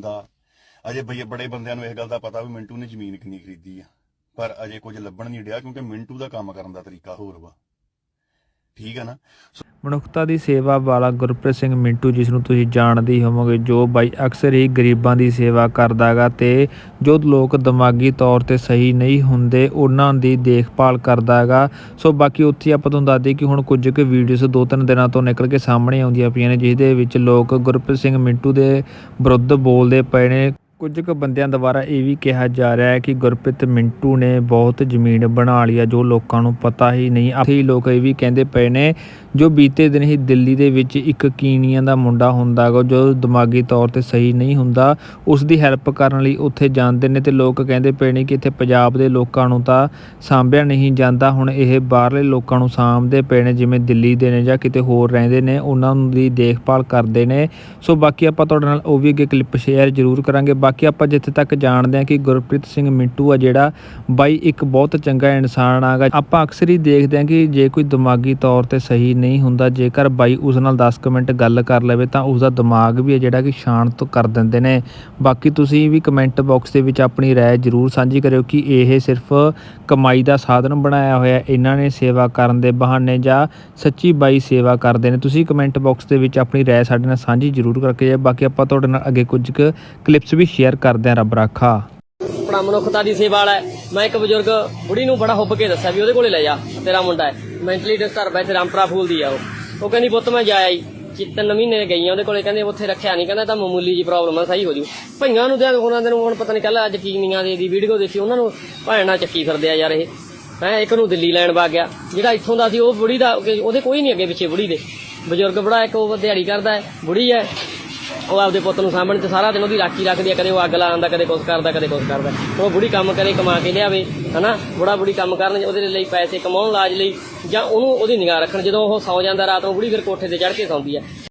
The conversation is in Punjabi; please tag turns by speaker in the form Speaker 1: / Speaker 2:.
Speaker 1: ਦਾ ਅਜੇ ਬਈ ਬੜੇ ਬੰਦਿਆਂ ਨੂੰ ਇਸ ਗੱਲ ਦਾ ਪਤਾ ਵੀ ਮਿੰਟੂ ਨੇ ਜ਼ਮੀਨ ਕਿੰਨੀ ਖਰੀਦੀ ਆ। ਪਰ ਅਜੇ ਕੁਝ ਲੱਭਣ ਨਹੀਂ ਡਿਆ ਕਿਉਂਕਿ ਮਿੰਟੂ ਦਾ ਕੰਮ ਕਰਨ ਦਾ ਤਰੀਕਾ ਹੋਰ ਵਾ। ਠੀਕ ਹੈ ਨਾ?
Speaker 2: ਮਨੁੱਖਤਾ ਦੀ ਸੇਵਾ ਵਾਲਾ ਗੁਰਪ੍ਰੀਤ ਸਿੰਘ ਮਿੰਟੂ, ਜਿਸ ਨੂੰ ਤੁਸੀਂ ਜਾਣਦੇ ਹੋਵੋਗੇ, ਜੋ ਬਾਈ ਅਕਸਰ ਹੀ ਗਰੀਬਾਂ ਦੀ ਸੇਵਾ ਕਰਦਾਗਾ ਤੇ ਜੋ ਲੋਕ ਦਿਮਾਗੀ ਤੌਰ ਤੇ ਸਹੀ ਨਹੀਂ ਹੁੰਦੇ, ਉਹਨਾਂ ਦੀ ਦੇਖਭਾਲ ਕਰਦਾਗਾ ਸੋ ਬਾਕੀ ਉੱਥੇ ਆਪਾਂ ਤੁਹਾਨੂੰ ਦੱਸ ਕਿ ਹੁਣ ਕੁਝ ਕੁ ਵੀਡੀਓਸ ਦੋ ਤਿੰਨ ਦਿਨਾਂ ਤੋਂ ਨਿਕਲ ਕੇ ਸਾਹਮਣੇ ਆਉਂਦੀਆਂ ਪਈਆਂ ਨੇ ਜਿਸ ਦੇ ਵਿੱਚ ਲੋਕ ਗੁਰਪ੍ਰੀਤ ਸਿੰਘ ਮਿੰਟੂ ਦੇ ਵਿਰੁੱਧ ਬੋਲਦੇ ਪਏ ਨੇ। ਕੁਝ ਕੁ ਬੰਦਿਆਂ ਦੁਆਰਾ ਇਹ ਵੀ ਕਿਹਾ ਜਾ ਰਿਹਾ ਹੈ ਕਿ ਗੁਰਪ੍ਰੀਤ ਮਿੰਟੂ ਨੇ ਬਹੁਤ ਜ਼ਮੀਨ ਬਣਾ ਲਈ ਹੈ, ਜੋ ਲੋਕਾਂ ਨੂੰ ਪਤਾ ਹੀ ਨਹੀਂ। ਆਪੇ ਲੋਕ ਇਹ ਵੀ ਕਹਿੰਦੇ ਪਏ ਨੇ ਜੋ ਬੀਤੇ ਦਿਨ ਹੀ ਦਿੱਲੀ ਦੇ ਵਿੱਚ ਇੱਕ ਕੀਨੀਆਂ ਦਾ ਮੁੰਡਾ ਹੁੰਦਾ ਗਾ ਜੋ ਦਿਮਾਗੀ ਤੌਰ ਤੇ ਸਹੀ ਨਹੀਂ ਹੁੰਦਾ ਉਸ ਦੀ ਹੈਲਪ ਕਰਨ ਲਈ ਉੱਥੇ ਜਾਂਦੇ ਨੇ ਤੇ ਲੋਕ ਕਹਿੰਦੇ ਪਏ ਨੇ ਕਿ ਇੱਥੇ ਪੰਜਾਬ ਦੇ ਲੋਕਾਂ ਨੂੰ ਤਾਂ ਸਾਂਭਿਆ ਨਹੀਂ ਜਾਂਦਾ, ਹੁਣ ਇਹ ਬਾਹਰਲੇ ਲੋਕਾਂ ਨੂੰ ਸਾਂਭਦੇ ਪਏ ਨੇ, ਜਿਵੇਂ ਦਿੱਲੀ ਦੇ ਨੇ ਜਾਂ ਕਿਤੇ ਹੋਰ ਰਹਿੰਦੇ ਨੇ, ਉਹਨਾਂ ਦੀ ਦੇਖਭਾਲ ਕਰਦੇ ਨੇ। ਸੋ ਬਾਕੀ ਆਪਾਂ ਤੁਹਾਡੇ ਨਾਲ ਉਹ ਵੀ ਅੱਗੇ ਕਲਿੱਪ ਸ਼ੇਅਰ ਜ਼ਰੂਰ ਕਰਾਂਗੇ। ਬਾਕੀ ਆਪਾਂ ਜਿੱਥੇ ਤੱਕ ਜਾਣਦੇ ਹਾਂ ਕਿ ਗੁਰਪ੍ਰੀਤ ਸਿੰਘ ਮਿੰਟੂ ਆ ਜਿਹੜਾ, ਬਾਈ ਇੱਕ ਬਹੁਤ ਚੰਗਾ ਇਨਸਾਨ ਆਗਾ। ਆਪਾਂ ਅਕਸਰ ਹੀ ਦੇਖਦੇ ਹਾਂ ਕਿ ਜੇ ਕੋਈ ਦਿਮਾਗੀ ਤੌਰ ਤੇ ਸਹੀ ਨਹੀਂ ਹੁੰਦਾ ਜੇਕਰ ਬਾਈ ਉਸ ਨਾਲ 10 ਕੁ ਮਿੰਟ ਗੱਲ ਕਰ ਲਵੇ ਤਾਂ ਉਸ ਦਾ ਦਿਮਾਗ ਵੀ ਹੈ ਜਿਹੜਾ ਕਿ ਸ਼ਾਂਤ ਕਰ ਦਿੰਦੇ ਨੇ ਬਾਕੀ ਤੁਸੀਂ ਵੀ ਕਮੈਂਟ ਬਾਕਸ ਦੇ ਵਿੱਚ ਆਪਣੀ رائے ਜ਼ਰੂਰ ਸਾਂਝੀ ਕਰਿਓ ਕਿ ਇਹ ਸਿਰਫ ਕਮਾਈ ਦਾ ਸਾਧਨ ਬਣਾਇਆ ਹੋਇਆ ਇਹਨਾਂ ਨੇ ਸੇਵਾ ਕਰਨ ਦੇ ਬਹਾਨੇ ਜਾਂ ਸੱਚੀ ਬਾਈ ਸੇਵਾ ਕਰਦੇ ਨੇ ਤੁਸੀਂ ਕਮੈਂਟ ਬਾਕਸ ਦੇ ਵਿੱਚ ਆਪਣੀ رائے ਸਾਡੇ ਨਾਲ ਸਾਂਝੀ ਜ਼ਰੂਰ ਕਰਕੇ ਜਾਇਓ ਬਾਕੀ ਆਪਾਂ ਤੁਹਾਡੇ ਨਾਲ ਅੱਗੇ ਕੁਝ ਕੁ ਕਲਿੱਪਸ ਵੀ ਸ਼ੇਅਰ ਕਰਦੇ ਹਾਂ ਰੱਬ ਰਾਖਾ
Speaker 3: ਆਪਣਾ ਮਨੁੱਖਤਾ ਦੀ ਸੇਵਾ ਵਾਲਾ ਹੈ। ਮੈਂ ਇੱਕ ਬਜ਼ੁਰਗ ਬੁੜੀ ਨੂੰ ਬੜਾ ਹੁੱਬ ਕੇ ਦੱਸਿਆ ਵੀ ਉਹਦੇ ਕੋਲੇ ਲੈ ਜਾ ਤੇਰਾ ਮੁੰਡਾ ਹੈ ਮੈਂਟਲੀ ਡਿਸਟਰਬ ਹੈ ਤੇ ਰਾਮਪਰਾ ਫੂਲ ਦੀ ਆ ਉਹ। ਉਹ ਕਹਿੰਦੀ, ਪੁੱਤ ਮੈਂ ਜਾਇਆ ਆਈ ਚਿ- ਤਿੰਨ ਮਹੀਨੇ ਗਈ ਆ ਉਹਦੇ ਕੋਲੇ ਕਹਿੰਦੇ ਉੱਥੇ ਰੱਖਿਆ ਨਹੀਂ ਕਹਿੰਦਾ ਤਾਂ ਮਾਮੂਲੀ ਜੀ ਪ੍ਰੋਬਲਮ ਆ, ਸਹੀ ਹੋ ਜੂ। ਭਈਆਂ ਨੂੰ ਤੇ ਉਹਨਾਂ ਦੇ ਨੂੰ ਹੁਣ ਪਤਾ ਨਹੀਂ ਕੱਲ ਅੱਜ ਕੀਨੀਆਂ ਦੇ ਦੀ ਵੀਡੀਓ ਦੇਖੀ, ਉਹਨਾਂ ਨੂੰ ਭੈਣਾ ਚੱਕੀ ਫਿਰਦੇ ਆ ਯਾਰ ਇਹ। ਹੈ, ਇੱਕ ਨੂੰ ਦਿੱਲੀ ਲੈਣ ਵਗ ਗਿਆ। ਜਿਹੜਾ ਇੱਥੋਂ ਦਾ ਸੀ, ਉਹ ਬੁੜੀ ਦਾ ਉਹਦੇ ਕੋਈ ਨਹੀਂ ਅੱਗੇ ਪਿੱਛੇ ਬੁੜੀ ਦੇ। ਬਜ਼ੁਰਗ ਬੜਾ ਇੱਕ, ਉਹ ਦਿਹਾੜੀ ਕਰਦਾ ਹੈ, ਬੁੜੀ ਹੈ। ਉਹ ਆਪਦੇ ਪੁੱਤ ਨੂੰ ਸਾਂਭਣ ਤੇ ਸਾਰਾ ਦਿਨ ਉਹਦੀ ਰਾਖੀ ਰੱਖਦੀ ਆ, ਕਦੇ ਉਹ ਅੱਗ ਲਾਉਂਦਾ ਕਦੇ ਕੁਛ ਕਰਦਾ, ਕਦੇ ਕੁਛ ਕਰਦਾ। ਉਹ ਬੁੜੀ ਕੰਮ ਕਰੇ, ਕਮਾ ਕੇ ਲਿਆਵੇ, ਹਨਾ? ਬੁੜਾ ਬੁੜੀ ਕੰਮ ਕਰਨ ਉਹਦੇ ਲਈ ਪੈਸੇ ਕਮਾਉਣ ਲਾਜ ਲਈ ਜਾਂ ਉਹਨੂੰ ਉਹਦੀ ਨਿਗਾਹ ਰੱਖਣ, ਜਦੋਂ ਉਹ ਸੌ ਜਾਂਦਾ ਰਾਤ ਨੂੰ ਬੁੜੀ ਫਿਰ ਕੋਠੇ ਤੇ ਚੜ੍ਹ ਕੇ ਸੌਂਦੀ ਹੈ